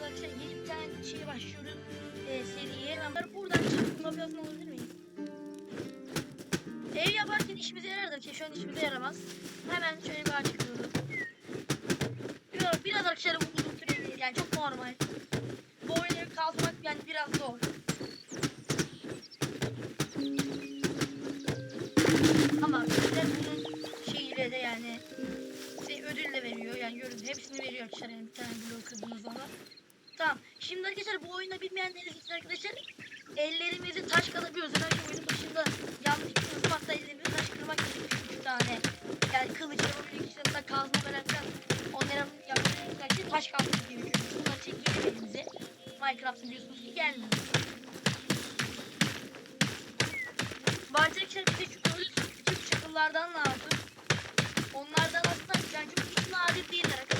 başlıyoruz arkadaşlar. Yeni bir tane şey başlıyoruz. E, seriye. Ben buradan çıkıp kopyasını alabilir miyim? Ev yaparken işimize yarar da şu an işimize yaramaz. Hemen şöyle bir açıklıyorum. Biraz, biraz arkadaşlar uzun sürebilir yani çok normal. Bu oyunu kazmak yani biraz zor. Ama arkadaşlar bunun şeyiyle de yani şey ödül de veriyor yani görün hepsini veriyor arkadaşlar yani bir tane blok kırdığınız zaman. Tamam şimdi arkadaşlar bu oyunu bilmeyenleriniz için arkadaşlar ellerimizi taş kalabiliyoruz. Özellikle oyunun başında yanlış kırmızı hatta ellerimizi taş kırmak gerekiyor. Üç tane yani kılıç yapabilmek için hatta kazma filan onlara yapabilmek için taş kazmak gerekiyor. Bunları çekiyor elimize. Minecraft biliyorsunuz ki gelmiyor. Barcakçılar bize şu böyle küçük çakıllardan lazım. Onlardan aslında çok hiç nadir değiller arkadaşlar.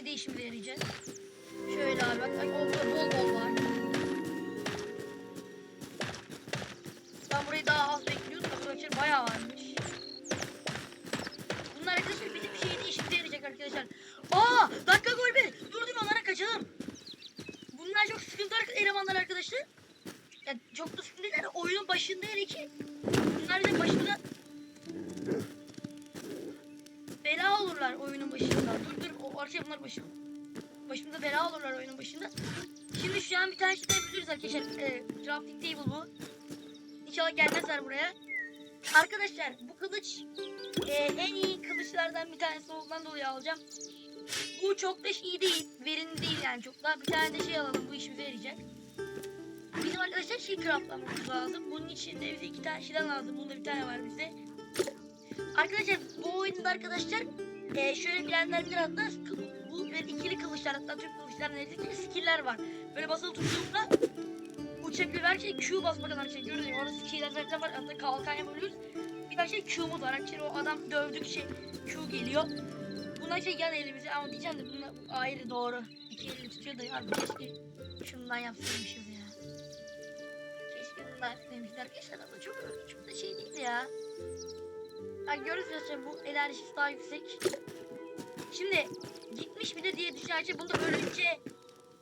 Şey değişimde yarayacak. Şöyle abi bak, orada bol bol var. Ben burayı daha az bekliyordum. da Burası bayağı varmış. Bunlar arkadaşlar bizim şeyde işimize yarayacak arkadaşlar. Aa! Dakika gol be! Dur dur onlara kaçalım. Bunlar çok sıkıntı ar- elemanlar arkadaşlar. Ya çok da sıkıntı değil. Oyunun başında hele ki. Bunlar bir de başında bela olurlar oyunun başında. Dur dur arkadaşlar bunlar başım. Başımıza bela olurlar oyunun başında. Şimdi şu an bir tane şey yapabiliriz arkadaşlar. Ee, crafting table bu. İnşallah gelmezler buraya. Arkadaşlar bu kılıç e, en iyi kılıçlardan bir tanesi olduğundan dolayı alacağım. Bu çok da iyi değil. Verimli değil yani çok daha. Bir tane de şey alalım bu işimize yarayacak. Bizim arkadaşlar şey craftlamamız lazım. Bunun için de bize iki tane şeyden lazım. Bunda bir tane var bizde. Arkadaşlar bu oyunda arkadaşlar e, şöyle bilenler bilir hatta bu böyle ikili kılıçlar hatta Türk kılıçlar neredeyse skill'ler var. Böyle basılı tuttuğumda uçabiliyor. Her şey Q basmadan her şey görünüyor. Orada skill'ler falan var. Hatta kalkan yapabiliyoruz. Bir de şey Q'muz var. Arkadaşlar o adam dövdükçe Q geliyor. Bunlar şey yan elimize ama diyeceğim de bunlar ayrı doğru. İki elini tutuyor da harbi keşke şundan yapsaymışız ya. Keşke bundan yapsaymışız arkadaşlar ama çok, çok da şey değil ya. Ha görüyorsunuz arkadaşlar bu enerjisi daha yüksek. Şimdi gitmiş bir de diye düşünce bunda ölünce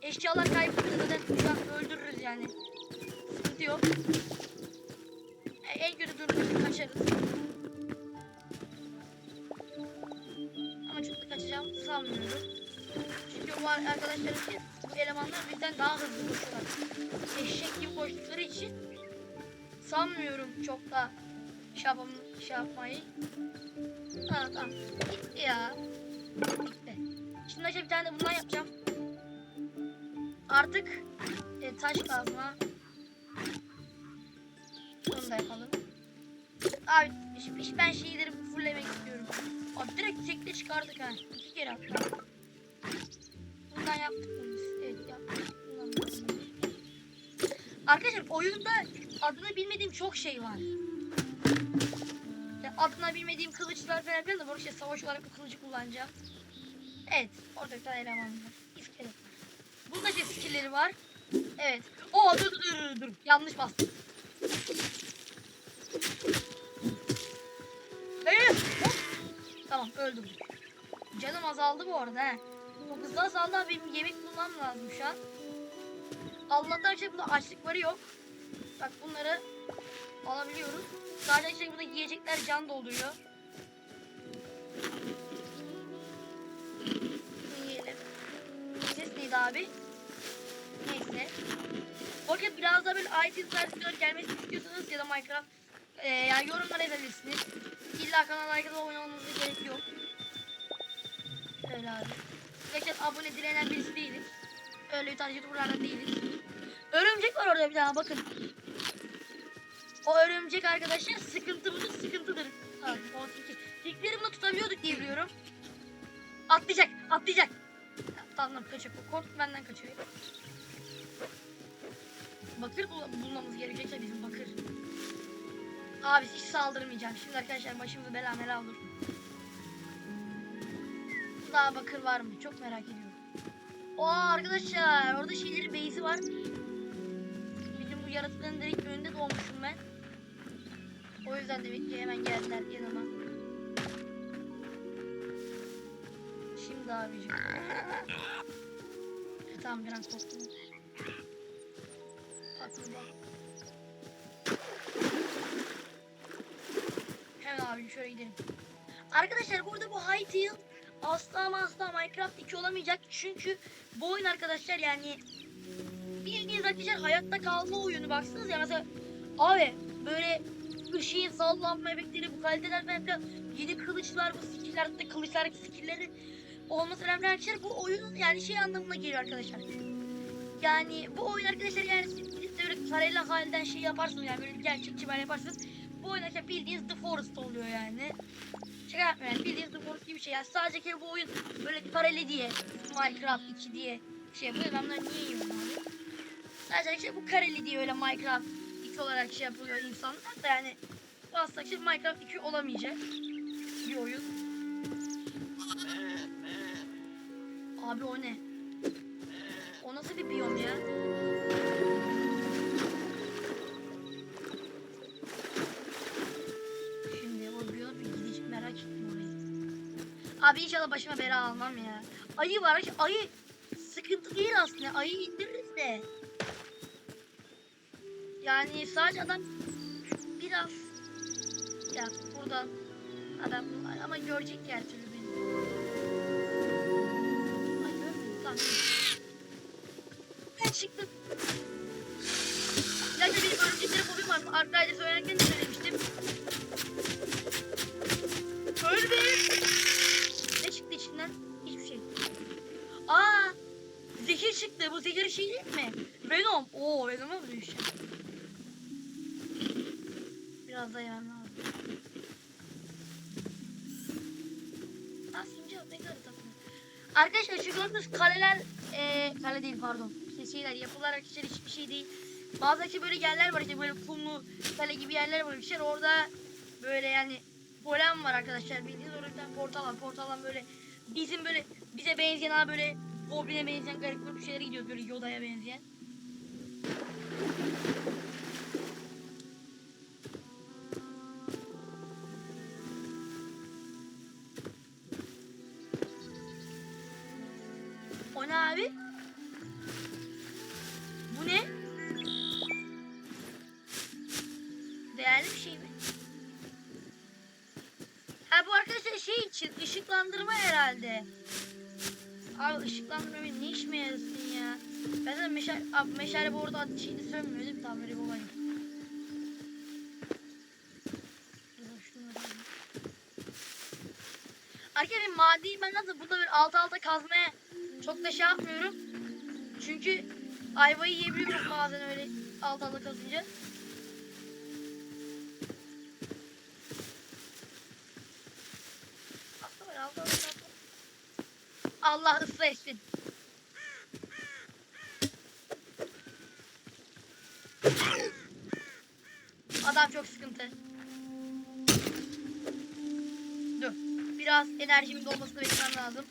eşyalar kaybolunca zaten an öldürürüz yani. Sıkıntı yok. E, En kötü durumda kaçarız. Ama çok da kaçacağım sanmıyorum. Çünkü bu arkadaşlarım ki bu elemanlar bizden daha hızlı koşuyorlar. Eşek gibi koştukları için sanmıyorum çok da şey, yapam şey yapmayı. Ha tamam. Gitti ya. Bitti. Şimdi acaba bir tane de bundan yapacağım. Artık e, taş kazma. Onu da yapalım. Abi ben şeyleri fulllemek istiyorum. Abi direkt tekte çıkardık ha. İki kere hatta. Bundan yaptık bunu. Evet yaptık. Arkadaşlar oyunda adını bilmediğim çok şey var. Ya adını bilmediğim kılıçlar falan filan da var. İşte savaş olarak bu kılıcı kullanacağım. Evet. Orada bir tane eleman var. İskelet. Bunda şey skillleri var. Evet. Oo dur dur dur dur. Yanlış bastım. Hop. Tamam öldüm. Canım azaldı bu arada he. Çok hızlı azaldı ama benim yemek bulmam lazım şu an. Allah'tan şey bunda açlıkları yok. Bak bunları alabiliyoruz. Şey burada yiyecekler can dolduruyor. Yiyelim. Ses neydi abi? Neyse. Bakın biraz da böyle IT versiyon gelmesini istiyorsanız ya da Minecraft e, yani yorumlara yazabilirsiniz. İlla kanala like atıp abone olmanıza gerek yok. Öyle abi. Gerçekten abone dilenen birisi değiliz. Öyle bir tane youtuberlardan değiliz. Örümcek var orada bir tane bakın. O örümcek arkadaşlar sıkıntı mıdır sıkıntıdır. Abi 12. Dikleri bunu tutabiliyorduk diye biliyorum. Atlayacak atlayacak. Ya, Tamam kaçıyor. Kork benden kaçıyor. Bakır bul- bulmamız gerekecekse bizim bakır. Abi hiç saldırmayacağım. Şimdi arkadaşlar başımıza bela mela olur. Daha bakır var mı? Çok merak ediyorum. O arkadaşlar orada şeylerin base'i var. Bizim bu yaratıkların direkt önünde doğmuşum ben. O yüzden demek ki hemen geldiler yanıma. Şimdi abicim. tamam bir an korktum. Aklıma. Hemen abicim şöyle gidelim. Arkadaşlar burada bu Hytale asla ama asla Minecraft 2 olamayacak. Çünkü bu oyun arkadaşlar yani bildiğiniz arkadaşlar hayatta kalma oyunu baksanız ya mesela abi böyle ışığın sallanma efektleri bu kaliteler filan yeni kılıçlar bu skiller de kılıçlar skilleri olması önemli arkadaşlar bu oyun yani şey anlamına geliyor arkadaşlar. Yani bu oyun arkadaşlar yani siz böyle karayla halden şey yaparsınız yani böyle gerçekçi böyle yaparsınız. Bu oyun arkadaşlar bildiğiniz The Forest oluyor yani. Şaka yapmıyorum yani bildiğiniz The Forest gibi bir şey. Yani sadece ki bu oyun böyle kareli diye Minecraft 2 diye şey yapıyor. Ben bunları niye yiyorum abi? Sadece işte bu kareli diye öyle Minecraft 2 olarak şey yapılıyor insanlar da yani bu aslında Minecraft 2 olamayacak bir oyun. Abi o ne? O nasıl bir biyom ya? Şimdi o biyom bir gidecek merak ettim orayı. Abi inşallah başıma bela almam ya. Ayı var. Ayı sıkıntı değil aslında. Ayı indiririz de. Yani sadece adam biraz ya buradan adam ama görecek her türlü beni. Ay görmedi tamam. Ben çıktım. Ya benim örümceklere fobim var. Arkadaşlar söylerken de söylemiştim. Öl be. Ne çıktı içinden? Hiçbir şey. Aa! Zehir çıktı. Bu zehir şey değil mi? Venom. Oo Venom'a mı düşeceğim? Biraz da yemem lazım. Arkadaşlar şu gördüğünüz kaleler eee kale değil pardon. İşte şeyler yapılar arkadaşlar hiçbir şey değil. Bazı böyle yerler var işte böyle kumlu kale gibi yerler var arkadaşlar. Orada böyle yani golem var arkadaşlar. Bildiğiniz orada bir tane portal var. Böyle bizim böyle bize benzeyen abi böyle Goblin'e benzeyen garip garip şeylere gidiyor böyle Yoda'ya benzeyen. İçin ışıklandırma herhalde. Abi ışıklandırma ne işime yarasın ya? Ben de meşale, abi meşale bu arada şeyini sönmüyor değil mi? Tamam böyle bir madeyi ben nasıl burada böyle alta alta kazmaya çok da şey yapmıyorum. Çünkü ayvayı yiyebiliyoruz bazen öyle alt alta kazınca. Allah ıslah etsin. Adam çok sıkıntı. Dur. Biraz enerjimin dolmasını beklemem lazım.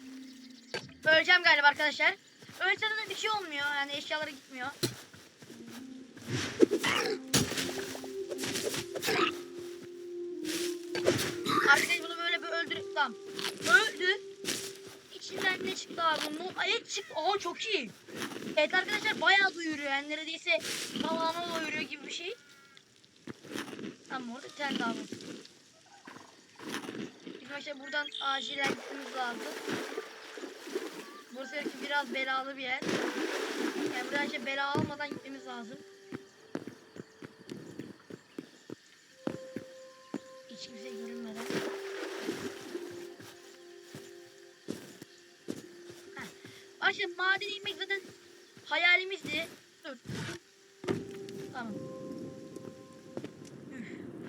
Öleceğim galiba arkadaşlar. Ölsem de bir şey olmuyor. Yani eşyaları gitmiyor. Arkadaşlar bunu böyle bir öldürüp tamam. Öldü. İçinden ne çıktı abi bunun? Ayet çıktı. Aa çok iyi. Evet arkadaşlar bayağı duyuruyor. Yani neredeyse tamamı doyuruyor gibi bir şey. Tamam orada bir tane daha var. Arkadaşlar buradan acilen gitmemiz lazım. Burası biraz belalı bir yer. Yani buradan işte bela almadan gitmemiz lazım. Madene inmek zaten hayalimizdi. Dur. Tamam.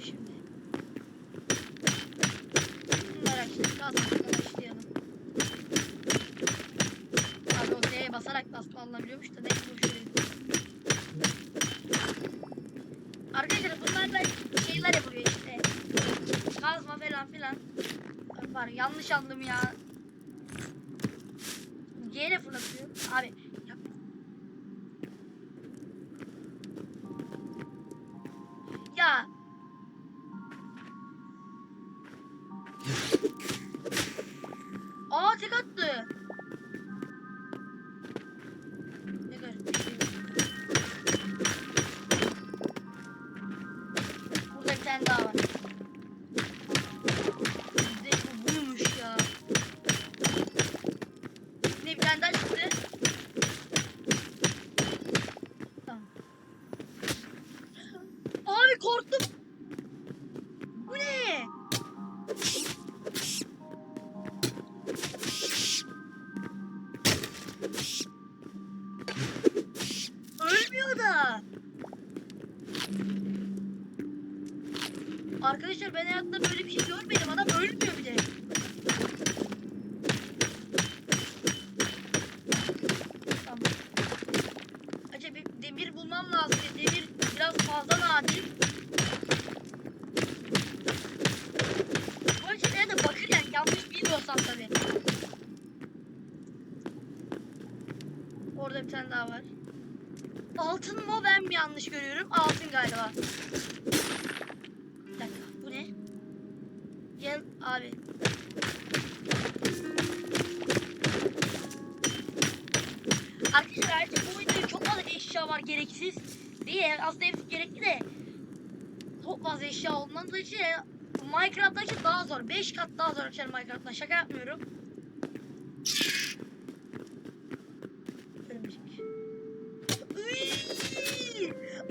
Şimdi. Bunları açtık. Kazmakla başlayalım. O D'ye basarak da aslında alınabiliyormuş da neyse verin. Arkadaşlar bunlar da şeyler yapılıyor işte. Kazma falan filan. Var yanlış anladım ya. Diğeri fırlatıyor. Abi yap. Ya. Nadir. Bu şeylere de bakır yani yanlış bilmiyorsam tabii. Orada bir tane daha var. Altın mı ben mi yanlış görüyorum? Altın galiba. Bir dakika bu ne? Gel abi. Arkadaşlar ayrıca bu oyunda çok fazla eşya var gereksiz. Değil aslında hepsi gerekli de çok fazla eşya olmanız için Minecraft'tan için daha zor. 5 kat daha zor arkadaşlar Minecraft'tan. Şaka yapmıyorum.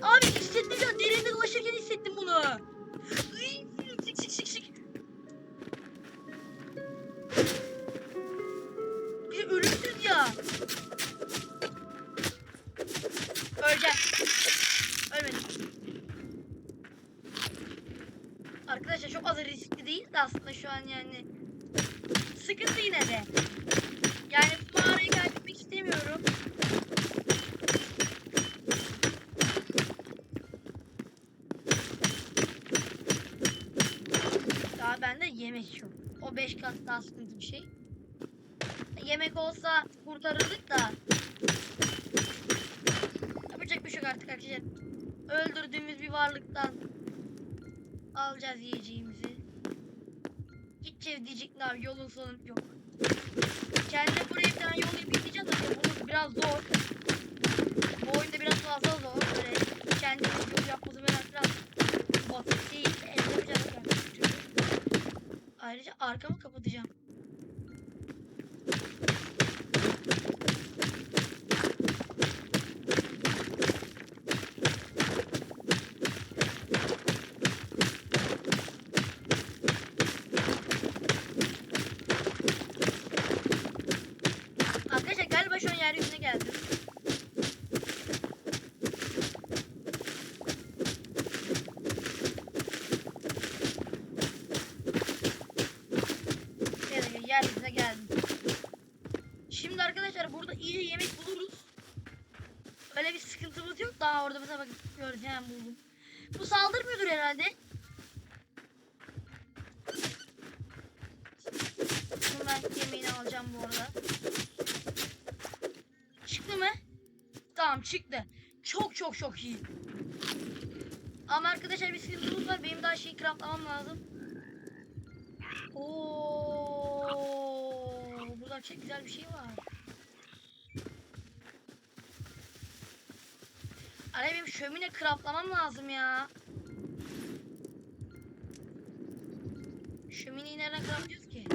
Abi hissettim ya derinde dolaşırken hissettim bunu. Sik sik. Bir de ölümsüz ya. Öleceğim. Ölmedim. Arkadaşlar çok az riskli değil de aslında şu an yani. Sıkıntı yine de. Yani mağarayı kaybetmek istemiyorum. Daha bende yemek yok. O 5 kat daha sıkıntı bir şey. Yemek olsa kurtarırdık da. Yapacak bir şey yok artık arkadaşlar. Öldürdüğümüz bir varlıktan alacağız yiyeceğimizi. Gideceğiz diyecek ne abi yolun sonu yok. Kendi buraya bir tane yol diyeceğim de bu biraz zor. Bu oyunda biraz fazla zor. Böyle kendi yol yapması biraz biraz basit değil. Elde yapacağız. Ayrıca arkamı kapatacağım. Arkadaşlar galiba şu an yeryüzüne geldim. Evet, yeryüzüne geldim. Şimdi arkadaşlar burada iyi yemek buluruz. Öyle bir sıkıntımız yok. Daha orada mesela gördüm hemen buldum. Bu saldırmıyordur herhalde. Bunu ben yemeğini alacağım bu arada. Çıktı mı? Tamam çıktı. Çok çok çok iyi. Ama arkadaşlar bir sıkıntımız var. Benim daha şey craftlamam lazım. Oo, burada çok güzel bir şey var. Araya benim şömine craftlamam lazım ya. Şömineyi nereden craftlıyoruz ki?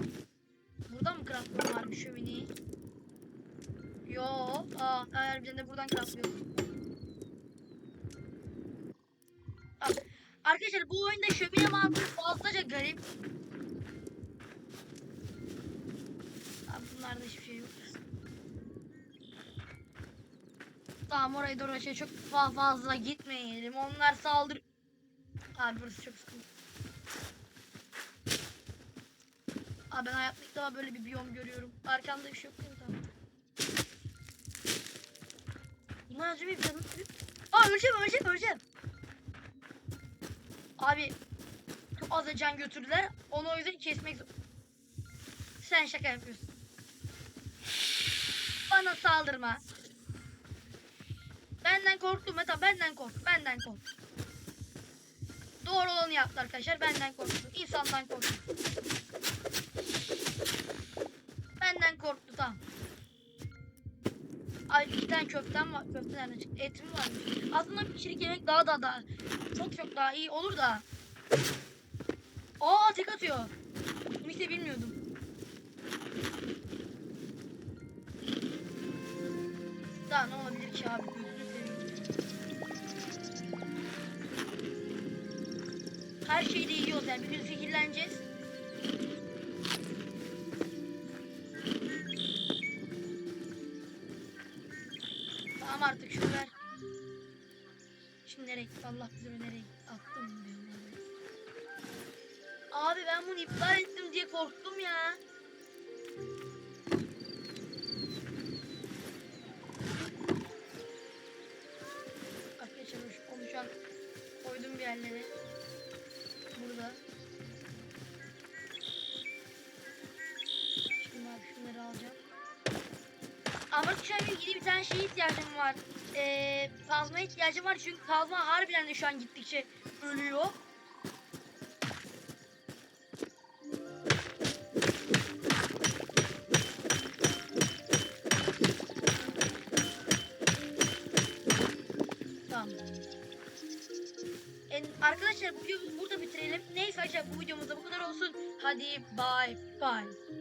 Buradan mı craftlamam var bir şömineyi? Yo, aa, harbiden de buradan craftlıyoruz. Bak, Arkadaşlar bu oyunda şömine mantığı fazlaca garip. Abi bunlarda hiçbir şey yok. Tamam oraya doğru şey çok fa- fazla gitmeyelim. Onlar saldır. Abi burası çok sıkıntı. Abi ben hayatımda ilk defa böyle bir biyom görüyorum. Arkamda bir şey yok değil mi? Tamam. Bunlar acaba bir canım. Aa öleceğim öleceğim öleceğim. Abi az da can götürdüler. Onu o yüzden kesmek zor. Sen şaka yapıyorsun. Bana saldırma. Benden korktu Meta benden kork. Benden kork. Doğru olanı yaptı arkadaşlar. Benden korktu. İnsandan korktu. Benden korktu tamam. Ay iki tane köftem var. Köfte nereden çıktı? Etim var. Aslında bir kişilik yemek daha da daha çok çok daha iyi olur da. Aa tek atıyor. Bunu hiç de bilmiyordum. Daha ne olabilir ki abi Tamam artık şunu ver. Şimdi nereye gitti? Allah bilir nereye gitti. Attım yani. Abi ben bunu iptal ettim diye korktum ya. Ama yeni bir tane şeye ihtiyacım var. Ee, kazma ihtiyacım var çünkü kazma harbiden de şu an gittikçe ölüyor. Tamam. En, arkadaşlar bu videomuzu burada bitirelim. Neyse arkadaşlar bu videomuzda bu kadar olsun. Hadi bye bye.